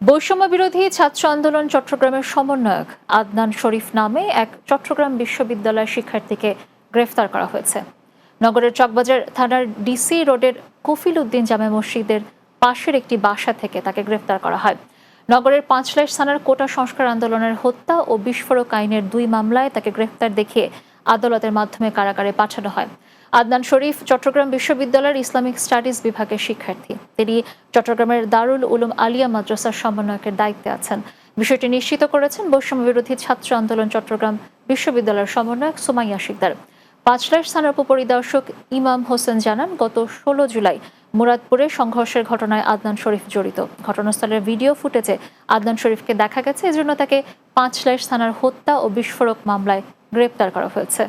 বৈষম্য বিরোধী ছাত্র আন্দোলন চট্টগ্রামের সমন্বয়ক আদনান শরীফ নামে এক চট্টগ্রাম বিশ্ববিদ্যালয়ের শিক্ষার্থীকে গ্রেফতার করা হয়েছে। নগরের চকবাজার থানার ডিসি রোডের কফিল উদ্দিন জামে মসজিদের পাশের একটি বাসা থেকে তাকে গ্রেফতার করা হয়। নগরের পাঁচলাইশ থানার কোটা সংস্কার আন্দোলনের হত্যা ও বিস্ফোরক আইনের দুই মামলায় তাকে গ্রেফতার দেখিয়ে আদালতের মাধ্যমে কারাগারে পাঠানো হয়। আদনান শরীফ চট্টগ্রাম বিশ্ববিদ্যালয়ের ইসলামিক স্টাডিজ বিভাগের শিক্ষার্থী। তিনি চট্টগ্রামের দারুল উলুম আলিয়া মাদ্রাসার সমন্বয়কের দায়িত্বে আছেন। বিষয়টি নিশ্চিত করেছেন বৈষম্য বিরোধী ছাত্র আন্দোলন চট্টগ্রাম বিশ্ববিদ্যালয়ের সমন্বয়ক সুমাইয়া শিকদার। পাঁচলাইশ থানার উপপরিদর্শক ইমাম হোসেন জানান, গত ষোলো জুলাই মুরাদপুরে সংঘর্ষের ঘটনায় আদনান শরীফ জড়িত। ঘটনাস্থলের ভিডিও ফুটেজে আদনান শরীফকে দেখা গেছে, এজন্য তাকে পাঁচলাইশ থানার হত্যা ও বিস্ফোরক মামলায় গ্রেপ্তার করা হয়েছে।